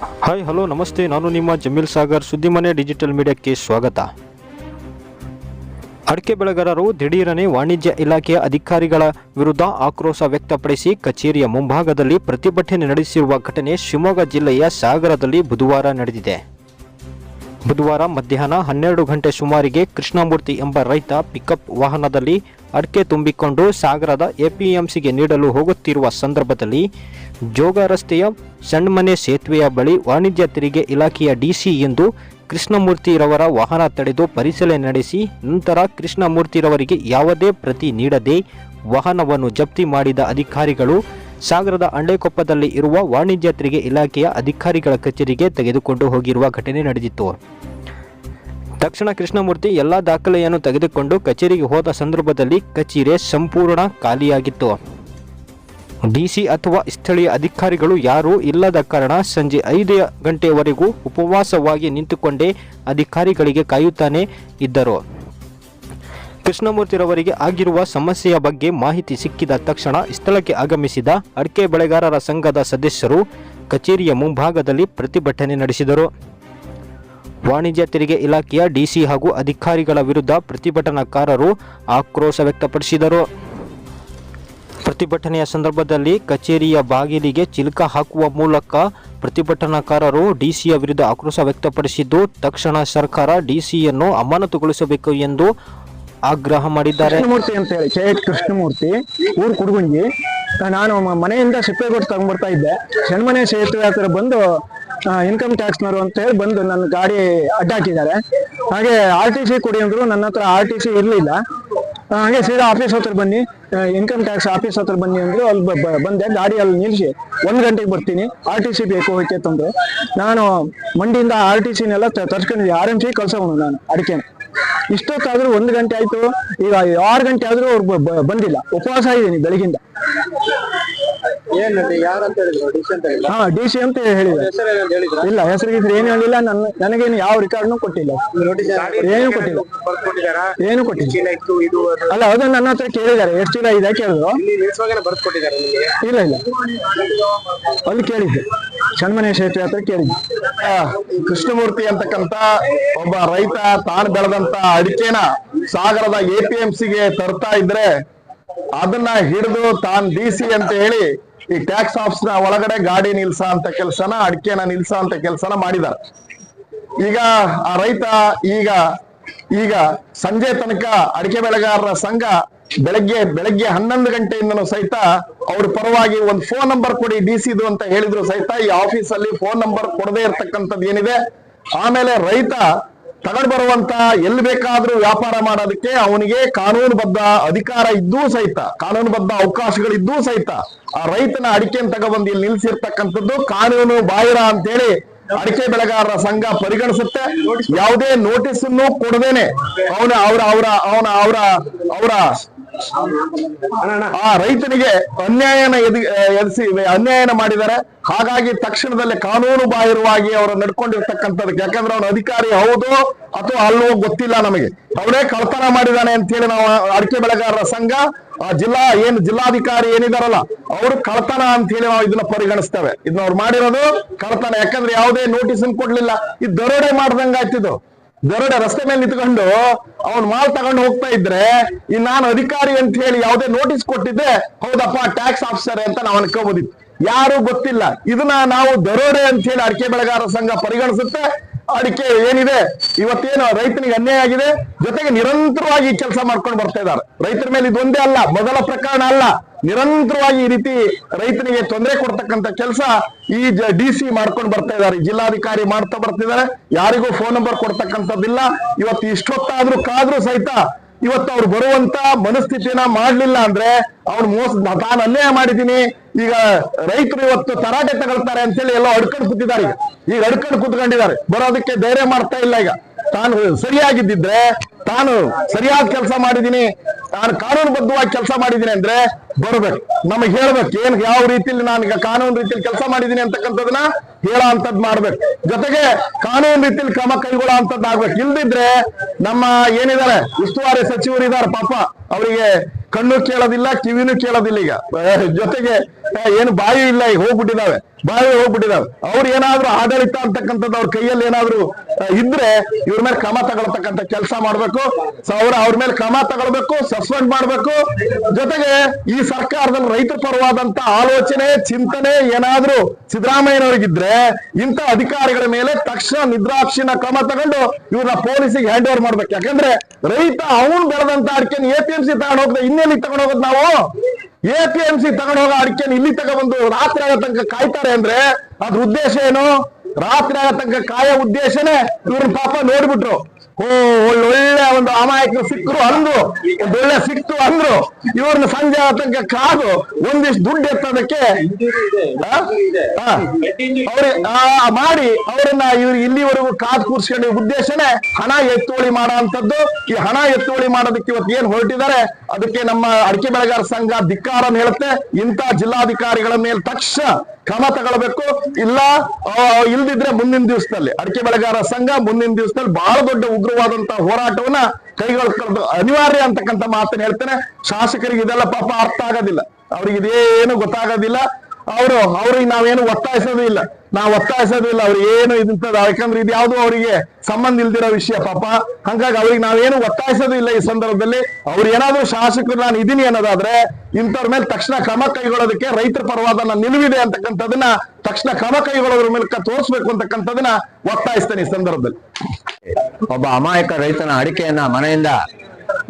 Hi hello ನಮಸ್ತೆ. ನಾನು ನಿಮ್ಮ ಜಮೀಲ್ ಸಾಗರ್ ಸುದ್ದಿಮನೆ ಡಿಜಿಟಲ್ ಮೀಡಿಯಾಕ್ಕೆ ಸ್ವಾಗತ. ಅಡಕೆ ಬೆಳೆಗಾರರು ದಿಢೀರನೆ ವಾಣಿಜ್ಯ ಇಲಾಖೆಯ ಅಧಿಕಾರಿಗಳ ವಿರುದ್ಧ ಆಕ್ರೋಶ ವ್ಯಕ್ತಪಡಿಸಿ ಕಚೇರಿಯ ಮುಂಭಾಗದಲ್ಲಿ ಪ್ರತಿಭಟನೆ ನಡೆಸಿರುವ ಘಟನೆ ಶಿವಮೊಗ್ಗ ಜಿಲ್ಲೆಯ ಸಾಗರದಲ್ಲಿ ಬುಧವಾರ ನಡೆದಿದೆ. ಬುಧವಾರ ಮಧ್ಯಾಹ್ನ ಹನ್ನೆರಡು ಗಂಟೆ ಸುಮಾರಿಗೆ ಕೃಷ್ಣಮೂರ್ತಿ ಎಂಬ ರೈತ ಪಿಕಪ್ ವಾಹನದಲ್ಲಿ ಅಡಕೆ ತುಂಬಿಕೊಂಡು ಸಾಗರದ ಎಪಿಎಂಸಿಗೆ ನೀಡಲು ಹೋಗುತ್ತಿರುವ ಸಂದರ್ಭದಲ್ಲಿ ಜೋಗ ರಸ್ತೆಯ ಸಣ್ಮನೆ ಸೇತುವೆಯ ಬಳಿ ವಾಣಿಜ್ಯ ತೆರಿಗೆ ಇಲಾಖೆಯ ಡಿಸಿ ಎಂದು ಕೃಷ್ಣಮೂರ್ತಿರವರ ವಾಹನ ತಡೆದು ಪರಿಶೀಲನೆ ನಡೆಸಿ ನಂತರ ಕೃಷ್ಣಮೂರ್ತಿರವರಿಗೆ ಯಾವುದೇ ಪ್ರತಿ ನೀಡದೆ ವಾಹನವನ್ನು ಜಪ್ತಿ ಮಾಡಿದ ಅಧಿಕಾರಿಗಳು ಸಾಗರದ ಅಂಡೇಕೊಪ್ಪದಲ್ಲಿ ಇರುವ ವಾಣಿಜ್ಯ ತೆರಿಗೆ ಇಲಾಖೆಯ ಅಧಿಕಾರಿಗಳ ಕಚೇರಿಗೆ ತೆಗೆದುಕೊಂಡು ಹೋಗಿರುವ ಘಟನೆ ನಡೆದಿತ್ತು. ತಕ್ಷಣ ಕೃಷ್ಣಮೂರ್ತಿ ಎಲ್ಲ ದಾಖಲೆಯನ್ನು ತೆಗೆದುಕೊಂಡು ಕಚೇರಿಗೆ ಹೋದ ಸಂದರ್ಭದಲ್ಲಿ ಕಚೇರಿ ಸಂಪೂರ್ಣ ಖಾಲಿಯಾಗಿತ್ತು. ಡಿಸಿ ಅಥವಾ ಸ್ಥಳೀಯ ಅಧಿಕಾರಿಗಳು ಯಾರೂ ಇಲ್ಲದ ಕಾರಣ ಸಂಜೆ ಐದು ಗಂಟೆವರೆಗೂ ಉಪವಾಸವಾಗಿ ನಿಂತುಕೊಂಡೇ ಅಧಿಕಾರಿಗಳಿಗೆ ಕಾಯುತ್ತಾನೆ ಇದ್ದರು. ಕೃಷ್ಣಮೂರ್ತಿರವರಿಗೆ ಆಗಿರುವ ಸಮಸ್ಯೆಯ ಬಗ್ಗೆ ಮಾಹಿತಿ ಸಿಕ್ಕಿದ ತಕ್ಷಣ ಸ್ಥಳಕ್ಕೆ ಆಗಮಿಸಿದ ಅಡಕೆ ಬೆಳೆಗಾರರ ಸಂಘದ ಸದಸ್ಯರು ಕಚೇರಿಯ ಮುಂಭಾಗದಲ್ಲಿ ಪ್ರತಿಭಟನೆ ನಡೆಸಿದರು. ವಾಣಿಜ್ಯ ತೆರಿಗೆ ಇಲಾಖೆಯ ಡಿಸಿ ಹಾಗೂ ಅಧಿಕಾರಿಗಳ ವಿರುದ್ಧ ಪ್ರತಿಭಟನಾಕಾರರು ಆಕ್ರೋಶ ವ್ಯಕ್ತಪಡಿಸಿದರು. ಪ್ರತಿಭಟನೆಯ ಸಂದರ್ಭದಲ್ಲಿ ಕಚೇರಿಯ ಬಾಗಿಲಿಗೆ ಚಿಲ್ಕ ಹಾಕುವ ಮೂಲಕ ಪ್ರತಿಭಟನಾಕಾರರು ಡಿಸಿಯ ವಿರುದ್ಧ ಆಕ್ರೋಶ ವ್ಯಕ್ತಪಡಿಸಿದ್ದು, ತಕ್ಷಣ ಸರ್ಕಾರ ಡಿಸಿಯನ್ನು ಅಮಾನತುಗೊಳಿಸಬೇಕು ಎಂದು ಆಗ್ರಹ ಮಾಡಿದ್ದಾರೆ. ಮೂರ್ತಿ ಅಂತ ಹೇಳಿ ಕೆ ಕೃಷ್ಣಮೂರ್ತಿ, ಊರು ಕುಡ್ಗುಂಜಿ. ನಾನು ಮನೆಯಿಂದ ಸಿಪ್ಪೆ ಕೊಟ್ಟು ತಗೊಂಡ್ಬರ್ತಾ ಇದ್ದೆ. ಸಣ್ಮನೆ ಸೇತುವೆ ಹತ್ರ ಬಂದು ಇನ್ಕಮ್ ಟ್ಯಾಕ್ಸ್ನವರು ಅಂತ ಹೇಳಿ ಬಂದು ನನ್ನ ಗಾಡಿ ಅಡ್ಡಾಕಿದ್ದಾರೆ. ಹಾಗೆ ಆರ್ ಟಿ ಸಿ ಕೊಡಿ ಅಂದ್ರು, ನನ್ನ ಹತ್ರ ಆರ್ ಟಿ ಸಿ ಇರಲಿಲ್ಲ. ಹಾಗೆ ಸೀದಾ ಆಫೀಸ್ ಹತ್ರ ಬನ್ನಿ. ಇನ್ಕಮ್ ಟ್ಯಾಕ್ಸ್ ಆಫೀಸ್ ಹತ್ರ ಬನ್ನಿ ಅಂದ್ರು, ಅಲ್ಲಿ ಬ- ಬಂದೆ. ಗಾಡಿ ಅಲ್ಲಿ ನಿಲ್ಲಿಸಿ ಒಂದು ಗಂಟೆಗೆ ಬರ್ತೀನಿ. ಆರ್ ಟಿ ಸಿ ಬೇಕು ಹೋಯ್ಕೆ ನಾನು ಮಂಡಿಯಿಂದ ಆರ್ ಟಿ ಸಿನೆಲ್ಲ ತರ್ಸ್ಕೊಂಡಿದ್ದೆ. ಆರ್ ಎಂ ಸಿ ಕಳ್ಸೋನು ನಾನು, ಅಡಿಕೆನ. ಇಷ್ಟೊತ್ತಾದ್ರೂ ಒಂದು ಗಂಟೆ ಆಯ್ತು. ಈಗ ಆರು ಗಂಟೆ ಆದ್ರೂ ಅವ್ರು ಬಂದಿಲ್ಲ. ಉಪವಾಸ ಇದ್ದೀನಿ ಬೆಳಗಿಂದ ಏನಲ್ಲಿ ಯಾರಂತ ಹೇಳಿದ್ರು? ಡಿಸಿ ಅಂತ ಹೇಳಿದ್ರು? ಹಾ ಡಿ ಸಿ ಅಂತ ಹೇಳಿದ್ರು. ಹೆಸರು ಏನಂತ ಹೇಳಿದ್ರ? ಇಲ್ಲ ಹೆಸರು ಗಿಸ್ರು ಏನು ಹೇಳಿಲ್ಲ. ನನ್ನ ನನಗೇನು ಯಾವ ರೆಕಾರ್ಡ್ನು ಕೊಟ್ಟಿಲ್ಲ. ನೋಟಿಸ್ ಏನು ಕೊಟ್ಟಿಲ್ಲ. ಬರ್ಕೊಟ್ಟಿದಾರಾ ಏನು ಕೊಟ್ಟಿಲ್ಲ. ಚೀಲ ಇತ್ತು ಇದು ಅದು? ಅಲ್ಲ ಅದು ನನ್ನ ಹತ್ರ ಕೇಳಿದ್ದಾರೆ. ಎಷ್ಟು ಚೀಲ ಇದೆ ಕೇಳಿದ್ರು. ಇಲ್ಲಿ ನಿಲ್ಸುವಾಗನೇ ಬರ್ಕೊಟ್ಟಿದ್ದಾರೆ ನಿಮಗೆ. ಇಲ್ಲ ಇಲ್ಲ. ಅಲ್ಲಿ ಕೇಳಿದ್ದೆ. ಸಣ್ಮನೆ ಸೇತುವೆ ಹತ್ರ ಕೇಳಿದ್ದೆ. ಆ, ಕೃಷ್ಣಮೂರ್ತಿ ಅಂತಕ್ಕಂತ ಒಬ್ಬ ರೈತ ತಾನು ಬೆಳೆದಂತ ಅಡಿಕೆನ ಸಾಗರದ ಎಪಿಎಂಸಿಗೆ ತರ್ತಾ ಇದ್ರೆ ಅದನ್ನ ಹಿಡಿದು ತಾನ್ ಡಿ ಸಿ ಅಂತ ಹೇಳಿ ಈ ಟ್ಯಾಕ್ಸ್ ಆಫೀಸ್ನ ಒಳಗಡೆ ಗಾಡಿ ನಿಲ್ಸ ಅಂತ ಕೆಲಸನ, ಅಡಿಕೆನ ನಿಲ್ಸ ಅಂತ ಕೆಲಸನ ಮಾಡಿದ್ದಾರೆ ಈಗ ಆ ರೈತ ಈಗ ಈಗ ಸಂಜೆ ತನಕ ಅಡಿಕೆ ಬೆಳೆಗಾರರ ಸಂಘ ಬೆಳಗ್ಗೆ ಬೆಳಗ್ಗೆ ಹನ್ನೊಂದು ಗಂಟೆಯಿಂದನು ಸಹಿತ ಅವ್ರ ಪರವಾಗಿ ಒಂದು ಫೋನ್ ನಂಬರ್ ಕೊಡಿ ಡಿ ಸಿದು ಅಂತ ಹೇಳಿದ್ರು ಸಹಿತ ಈ ಆಫೀಸಲ್ಲಿ ಫೋನ್ ನಂಬರ್ ಕೊಡದೇ ಇರ್ತಕ್ಕಂಥದ್ದು ಏನಿದೆ? ಆಮೇಲೆ ರೈತ ತಗೊಂಡ್ ಬರುವಂತ ಎಲ್ಲಿ ಬೇಕಾದ್ರೂ ವ್ಯಾಪಾರ ಮಾಡೋದಕ್ಕೆ ಅವನಿಗೆ ಕಾನೂನುಬದ್ಧ ಅಧಿಕಾರ ಇದ್ದೂ ಸಹಿತ, ಕಾನೂನುಬದ್ಧ ಅವಕಾಶಗಳಿದ್ದೂ ಸಹಿತ ಆ ರೈತನ ಅಡಿಕೆಯನ್ನು ತಗೊಬಂದು ಇಲ್ಲಿ ನಿಲ್ಸಿರ್ತಕ್ಕಂಥದ್ದು ಕಾನೂನು ಬಾಹಿರ ಅಂತೇಳಿ ಅಡಿಕೆ ಬೆಳೆಗಾರರ ಸಂಘ ಪರಿಗಣಿಸುತ್ತೆ. ಯಾವುದೇ ನೋಟಿಸ್ ಅನ್ನು ಕೊಡದೇನೆ. ಅವನ, ಅವರ ಅವರ, ಅವನ, ಅವರ ಅವರ ಆ, ರೈತನಿಗೆ ಅನ್ಯಾಯನ ಎದುರಿಸಿ ಅನ್ಯಾಯನ ಮಾಡಿದ್ದಾರೆ. ಹಾಗಾಗಿ ತಕ್ಷಣದಲ್ಲಿ ಕಾನೂನು ಬಾಹಿರವಾಗಿ ಅವರು ನಡ್ಕೊಂಡಿರ್ತಕ್ಕಂಥದ್ದು. ಯಾಕಂದ್ರೆ ಅವನ ಅಧಿಕಾರಿ ಹೌದು ಅಥವಾ ಅಲ್ಲೋ ಗೊತ್ತಿಲ್ಲ ನಮಗೆ. ಅವನೇ ಕಳ್ತನ ಮಾಡಿದಾನೆ ಅಂತ ಹೇಳಿ ನಾವು ಅಡಿಕೆ ಬೆಳೆಗಾರರ ಸಂಘ, ಆ ಜಿಲ್ಲಾ ಏನ್ ಜಿಲ್ಲಾಧಿಕಾರಿ ಏನಿದಾರಲ್ಲ, ಅವರು ಕಳ್ತನ ಅಂತ ಹೇಳಿ ನಾವು ಇದನ್ನ ಪರಿಗಣಿಸ್ತೇವೆ. ಇದನ್ನ ಅವ್ರು ಮಾಡಿರೋದು ಕಳ್ತನ ಯಾಕಂದ್ರೆ ಯಾವುದೇ ನೋಟಿಸ್ ಕೊಡ್ಲಿಲ್ಲ. ಇದು ದರೋಡೆ ಮಾಡ್ದಂಗ ಆಯ್ತಿದ್ದು ದರೋಡೆ ರಸ್ತೆ ಮೇಲೆ ನಿಂತ್ಕೊಂಡು ಅವ್ನ್ ಮಾಲ್ ತಗೊಂಡು ಹೋಗ್ತಾ ಇದ್ರೆ, ಈ ನಾನು ಅಧಿಕಾರಿ ಅಂತ ಹೇಳಿ ಯಾವುದೇ ನೋಟಿಸ್ ಕೊಟ್ಟಿದ್ದೆ ಹೌದಪ್ಪ ಟ್ಯಾಕ್ಸ್ ಆಫೀಸರ್ ಅಂತ ನಾವು ಅನ್ಕೋಬೋದಿತ್ತು. ಯಾರು ಗೊತ್ತಿಲ್ಲ. ಇದನ್ನ ನಾವು ದರೋಡೆ ಅಂತ ಹೇಳಿ ಅಡಿಕೆ ಬೆಳೆಗಾರರ ಸಂಘ ಪರಿಗಣಿಸುತ್ತೆ. ಅಡಿಕೆ ಏನಿದೆ? ಇವತ್ತೇನು ರೈತನಿಗೆ ಅನ್ಯಾಯ ಆಗಿದೆ? ಜೊತೆಗೆ ನಿರಂತರವಾಗಿ ಕೆಲಸ ಮಾಡ್ಕೊಂಡು ಬರ್ತಾ ಇದ್ದಾರೆ. ರೈತರ ಮೇಲೆ ಇದೊಂದೇ ಅಲ್ಲ, ಮೊದಲ ಪ್ರಕರಣ ಅಲ್ಲ. ನಿರಂತರವಾಗಿ ಈ ರೀತಿ ರೈತನಿಗೆ ತೊಂದರೆ ಕೊಡ್ತಕ್ಕಂತ ಕೆಲಸ ಈ ಡಿ ಸಿ ಮಾಡ್ಕೊಂಡು ಬರ್ತಾ ಇದ್ದಾರೆ. ಜಿಲ್ಲಾಧಿಕಾರಿ ಮಾಡ್ತಾ ಬರ್ತಿದ್ದಾರೆ ಯಾರಿಗೂ ಫೋನ್ ನಂಬರ್ ಕೊಡ್ತಕ್ಕಂಥದ್ದಿಲ್ಲ. ಇವತ್ತು ಇಷ್ಟೊತ್ತಾದ್ರೂ ಕಾದ್ರೂ ಸಹಿತ ಇವತ್ತು ಅವ್ರು ಬರುವಂತ ಮನಸ್ಥಿತಿನ ಮಾಡ್ಲಿಲ್ಲ ಅಂದ್ರೆ ಅವ್ನು ಮೋಸ ತಾನು ಅನ್ಯಾಯ ಮಾಡಿದ್ದೀನಿ. ಈಗ ರೈತರು ಇವತ್ತು ತರಾಟೆ ತಗೊಳ್ತಾರೆ ಅಂತೇಳಿ ಎಲ್ಲ ಅಡ್ಕೊಂಡು ಕೂತಿದ್ದಾರೆ ಈಗ. ಈಗ ಅಡ್ಕೊಂಡು ಕೂತ್ಕೊಂಡಿದ್ದಾರೆ. ಬರೋದಕ್ಕೆ ಧೈರ್ಯ ಮಾಡ್ತಾ ಇಲ್ಲ ಈಗ. ತಾನು ಸರಿಯಾಗಿದ್ದಿದ್ರೆ ತಾನು ಸರಿಯಾದ ಕೆಲಸ ಮಾಡಿದೀನಿ ನಾನು ಕಾನೂನುಬದ್ಧವಾಗಿ ಕೆಲಸ ಮಾಡಿದೀನಿ ಅಂದ್ರೆ ಬರ್ಬೇಕು. ನಮಗೆ ಹೇಳ್ಬೇಕು, ಏನ್ ಯಾವ ರೀತಿಯಲ್ಲಿ ನಾನು ಈಗ ಕಾನೂನು ರೀತಿಯಲ್ಲಿ ಕೆಲಸ ಮಾಡಿದೀನಿ ಅಂತಕ್ಕಂಥದನ್ನ ಹೇಳೋ ಅಂತದ್ ಮಾಡ್ಬೇಕು. ಜೊತೆಗೆ ಕಾನೂನು ರೀತಿಯಲ್ಲಿ ಕ್ರಮ ಕೈಗೊಳ್ಳೋ ಅಂತದ್ ಆಗ್ಬೇಕು. ಇಲ್ದಿದ್ರೆ ನಮ್ಮ ಏನಿದ್ದಾರೆ ಉಸ್ತುವಾರಿ ಸಚಿವರು ಇದಾರೆ ಪಾಪ, ಅವರಿಗೆ ಕಣ್ಣು ಕೇಳೋದಿಲ್ಲ, ಕಿವಿನೂ ಕೇಳೋದಿಲ್ಲ ಈಗ. ಜೊತೆಗೆ ಏನು ಬಾಯಿ ಇಲ್ಲ, ಈಗ ಹೋಗ್ಬಿಟ್ಟಿದಾವೆ. ಬಾವಿ ಹೋಗ್ಬಿಟ್ಟಿದಾವೆ. ಅವ್ರು ಏನಾದ್ರು ಆಡಳಿತ ಅಂತಕ್ಕಂಥದ್ದು ಅವ್ರ ಕೈಯಲ್ಲಿ ಏನಾದ್ರು ಇದ್ರೆ ಇವ್ರ ಮೇಲೆ ಕ್ರಮ ತಗೊಳ್ತಕ್ಕಂಥ ಕೆಲಸ ಮಾಡ್ಬೇಕು. ಅವ್ರ ಅವ್ರ ಮೇಲೆ ಕ್ರಮ ತಗೊಳ್ಬೇಕು ಸಸ್ಪೆಂಡ್ ಮಾಡ್ಬೇಕು. ಜೊತೆಗೆ ಈ ಸರ್ಕಾರದಲ್ಲಿ ರೈತ ಪರವಾದಂತ ಆಲೋಚನೆ, ಚಿಂತನೆ ಏನಾದ್ರು ಸಿದ್ದರಾಮಯ್ಯನವ್ರಿಗಿದ್ರೆ ಇಂಥ ಅಧಿಕಾರಿಗಳ ಮೇಲೆ ತಕ್ಷಣ ನಿದ್ರಾಕ್ಷಿನ ಕ್ರಮ ತಗೊಂಡು ಇವ್ರನ್ನ ಪೊಲೀಸಿಗೆ ಹ್ಯಾಂಡ್ ಓವರ್ ಮಾಡ್ಬೇಕು. ಯಾಕಂದ್ರೆ ರೈತ ಅವನು ಬೆಳೆದಂತ ಅಡಿಕೆ ಎ ಪಿ ಎಂ ಸಿ ತಗೊಂಡು ತಗೊಂಡು ಹೋಗೋದು ನಾವು? ಎ ಪಿ ಎಂ ಸಿ ತಗೊಂಡು ಹೋಗೋ ಅಡಿಕೆನ ಇಲ್ಲಿ ತಗೊಂಡ್ಬಂದು ರಾತ್ರಿ ತನಕ ಕಾಯ್ತಾರೆ ಅಂದ್ರೆ ಅದ್ರ ಉದ್ದೇಶ ಏನು? ರಾತ್ರಿ ತನಕ ಕಾಯೋ ಉದ್ದೇಶನೇ ಇವ್ರನ್ನ ಪಾಪ ನೋಡ್ಬಿಟ್ರು. ಓ ಒಳ್ಳೊಳ್ಳೆ ಒಂದು ಅಮಾಯಕರು ಸಿಕ್ಕರು ಅಂದ್ರು. ಒಳ್ಳೆ ಸಿಕ್ತು ಅಂದ್ರು. ಇವ್ರನ್ನ ಸಂಜೆ ತನಕ ಕಾದು ಒಂದಿಷ್ಟು ದುಡ್ಡು ಎತ್ತೋದಕ್ಕೆ. ಅವ್ರಿ ಮಾಡಿ ಅವ್ರನ್ನ ಇವ್ರು ಇಲ್ಲಿವರೆಗೂ ಕಾದು ಕೂರ್ಸ್ಕೊಂಡ ಉದ್ದೇಶನೇ ಹಣ ಎತ್ತುವಳಿ ಮಾಡೋ ಅಂತದ್ದು ಈ ಹಣ ಎತ್ತುವಳಿ ಮಾಡೋದಕ್ಕೆ ಇವತ್ತು ಏನ್ ಹೊರಟಿದ್ದಾರೆ, ಅದಕ್ಕೆ ನಮ್ಮ ಅಡಿಕೆ ಬೆಳೆಗಾರ ಸಂಘ ಧಿಕ್ಕಾರ ಹೇಳುತ್ತೆ. ಇಂತ ಜಿಲ್ಲಾಧಿಕಾರಿಗಳ ಮೇಲೆ ತಕ್ಷಣ ಕ್ರಮ ತಗೊಳ್ಬೇಕು. ಇಲ್ಲ ಇಲ್ದಿದ್ರೆ ಮುಂದಿನ ದಿವಸದಲ್ಲಿ ಅಡಿಕೆ ಬೆಳೆಗಾರ ಸಂಘ ಮುಂದಿನ ದಿವಸದಲ್ಲಿ ಬಹಳ ದೊಡ್ಡ ಉಗ್ರವಾದಂತಹ ಹೋರಾಟವನ್ನ ಕೈಗೊಳ್ಕೊಳ್ಳೋದು ಅನಿವಾರ್ಯ ಅಂತಕ್ಕಂಥ ಮಾತನ್ನ ಹೇಳ್ತೇನೆ. ಶಾಸಕರಿಗೆ ಇದೆಲ್ಲ ಪಾಪ ಅರ್ಥ ಆಗೋದಿಲ್ಲ. ಅವ್ರಿಗೆ ಇದೇನು ಗೊತ್ತಾಗೋದಿಲ್ಲ. ಅವರು, ಅವ್ರಿಗೆ ನಾವೇನು ಒತ್ತಾಯಿಸೋದು ಇಲ್ಲ. ನಾವು ಒತ್ತಾಯಿಸೋದಿಲ್ಲ ಅವ್ರು ಏನು ಇದಂತದ ಯಾಕಂದ್ರೆ ಇದು ಯಾವ್ದು ಅವರಿಗೆ ಸಂಬಂಧ ಇಲ್ದಿರೋ ವಿಷಯ ಪಾಪ. ಹಂಗಾಗಿ ಅವ್ರಿಗೆ ನಾವೇನು ಒತ್ತಾಯಿಸೋದು ಇಲ್ಲ ಈ ಸಂದರ್ಭದಲ್ಲಿ. ಅವ್ರು ಏನಾದ್ರು ಶಾಸಕರು ನಾನು ಇದೀನಿ ಅನ್ನೋದಾದ್ರೆ ಇಂಥವ್ರ ಮೇಲೆ ತಕ್ಷಣ ಕ್ರಮ ಕೈಗೊಳ್ಳೋದಕ್ಕೆ ರೈತರ ಪರವಾದ ನನ್ನ ನಿಲುವಿದೆ ಅಂತಕ್ಕಂಥದನ್ನ ತಕ್ಷಣ ಕ್ರಮ ಕೈಗೊಳ್ಳೋದ್ರ ಮೂಲಕ ತೋರಿಸ್ಬೇಕು ಅಂತಕ್ಕಂಥದನ್ನ ಒತ್ತಾಯಿಸ್ತೇನೆ ಈ ಸಂದರ್ಭದಲ್ಲಿ. ಒಬ್ಬ ಅಮಾಯಕ ರೈತನ ಅಡಿಕೆಯನ್ನ ಮನೆಯಿಂದ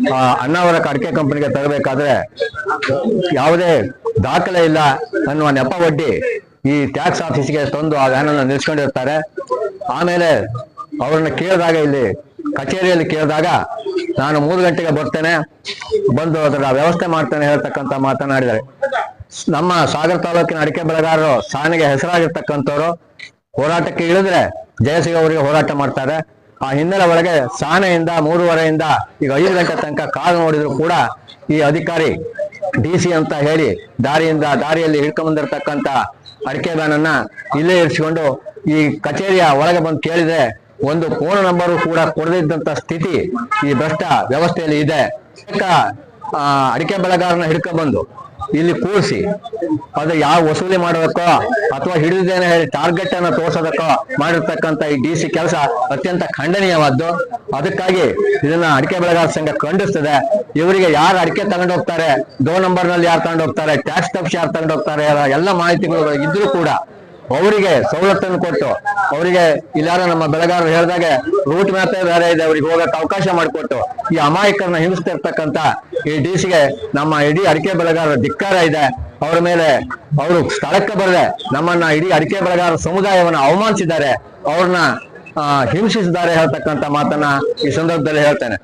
ಆ, ಅಣ್ಣಾವರಕ ಅಡಿಕೆ ಕಂಪನಿಗೆ ತಗಬೇಕಾದ್ರೆ ಯಾವುದೇ ದಾಖಲೆ ಇಲ್ಲ ಅನ್ನುವ ನೆಪ ಒಡ್ಡಿ ಈ ಟ್ಯಾಕ್ಸ್ ಆಫೀಸ್ಗೆ ತಂದು ಆ ವ್ಯಾನ್ ಅನ್ನು ನಿಲ್ಸ್ಕೊಂಡಿರ್ತಾರೆ. ಆಮೇಲೆ ಅವ್ರನ್ನ ಕೇಳಿದಾಗ ಇಲ್ಲಿ ಕಚೇರಿಯಲ್ಲಿ ಕೇಳಿದಾಗ ನಾನು ಮೂರು ಗಂಟೆಗೆ ಬರ್ತೇನೆ, ಬಂದು ಅದರ ವ್ಯವಸ್ಥೆ ಮಾಡ್ತೇನೆ ಹೇಳ್ತಕ್ಕಂತ ಮಾತನಾಡಿದ್ದಾರೆ. ನಮ್ಮ ಸಾಗರ ತಾಲೂಕಿನ ಅಡಿಕೆ ಬೆಳೆಗಾರರು ಸಾನಿಗೆ ಹೆಸರಾಗಿರ್ತಕ್ಕಂಥವ್ರು, ಹೋರಾಟಕ್ಕೆ ಇಳಿದ್ರೆ ಜಯಸಿಗ ಅವರಿಗೆ ಹೋರಾಟ ಮಾಡ್ತಾರೆ. ಆ ಹಿನ್ನೆಲೆ ಒಳಗೆ ಸಾನೆಯಿಂದ ಮೂರುವರೆಯಿಂದ ಈಗ ಐದು ಗಂಟೆ ತನಕ ಕಾದು ನೋಡಿದ್ರು ಕೂಡ ಈ ಅಧಿಕಾರಿ ಡಿ ಸಿ ಅಂತ ಹೇಳಿ ದಾರಿಯಿಂದ ದಾರಿಯಲ್ಲಿ ಹಿಡ್ಕೊಂಡ್ಬಂದಿರ್ತಕ್ಕಂಥ ಅಡಿಕೆ ಬ್ಯಾನನ್ನ ಇಲ್ಲೇ ಇರಿಸಿಕೊಂಡು ಈ ಕಚೇರಿಯ ಒಳಗೆ ಬಂದು ಕೇಳಿದ್ರೆ ಒಂದು ಫೋನ್ ನಂಬರು ಕೂಡ ಕೊಡದಿದ್ದಂತ ಸ್ಥಿತಿ ಈ ಭ್ರಷ್ಟ ವ್ಯವಸ್ಥೆಯಲ್ಲಿ ಇದೆ. ಅಡಿಕೆ ಬೆಳೆಗಾರನ ಹಿಡ್ಕೊಂಡ್ಬಂದು ಇಲ್ಲಿ ಕೂರಿಸಿ. ಅದು ಯಾವ ವಸೂಲಿ ಮಾಡಬೇಕೋ ಅಥವಾ ಹಿಡಿದೇನೆ ಟಾರ್ಗೆಟ್ ಅನ್ನ ತೋರ್ಸೋದಕ್ಕೋ ಮಾಡಿರ್ತಕ್ಕಂಥ ಈ ಡಿ ಸಿ ಕೆಲಸ ಅತ್ಯಂತ ಖಂಡನೀಯವಾದ್ದು. ಅದಕ್ಕಾಗಿ ಇದನ್ನ ಅಡಿಕೆ ಬೆಳೆಗಾರ ಸಂಘ ಖಂಡಿಸ್ತದೆ. ಇವರಿಗೆ ಯಾರು ಅಡಿಕೆ ತಗೊಂಡು ಹೋಗ್ತಾರೆ ದೋ ನಂಬರ್ನಲ್ಲಿ ಯಾರು ತಗೊಂಡು ಹೋಗ್ತಾರೆ ಟ್ಯಾಕ್ಸ್ ತಪ್ಪಿಸಿ ಯಾರು ತಗೊಂಡು ಹೋಗ್ತಾರೆ, ಎಲ್ಲ ಮಾಹಿತಿಗಳು ಇದ್ರೂ ಕೂಡ ಅವರಿಗೆ ಸವಲತ್ತನ್ನು ಕೊಟ್ಟು ಅವರಿಗೆ ಇಲ್ಲಾರ ನಮ್ಮ ಬೆಳೆಗಾರರು ಹೇಳಿದಾಗೆ ರೂಟ್ ಮ್ಯಾಪ್ ಬೇರೆ ಇದೆ, ಅವ್ರಿಗೆ ಹೋಗಕ್ಕೆ ಅವಕಾಶ ಮಾಡಿಕೊಟ್ಟು ಈ ಅಮಾಯಕರನ್ನ ಹಿಂಸ್ತಿರ್ತಕ್ಕಂತ ಈ ಡಿಸಿಗೆ ನಮ್ಮ ಇಡೀ ಅಡಿಕೆ ಬೆಳೆಗಾರರ ಧಿಕ್ಕಾರ ಇದೆ. ಅವರ ಮೇಲೆ ಅವರು ಸ್ಥಳಕ್ಕೆ ಬರದೆ ನಮ್ಮನ್ನ ಇಡೀ ಅಡಿಕೆ ಬೆಳೆಗಾರರ ಸಮುದಾಯವನ್ನ ಅವಮಾನಿಸಿದ್ದಾರೆ. ಅವ್ರನ್ನ ಹಿಂಸಿಸಿದ್ದಾರೆ ಹೇಳ್ತಕ್ಕಂತ ಮಾತನ್ನ ಈ ಸಂದರ್ಭದಲ್ಲಿ ಹೇಳ್ತೇನೆ.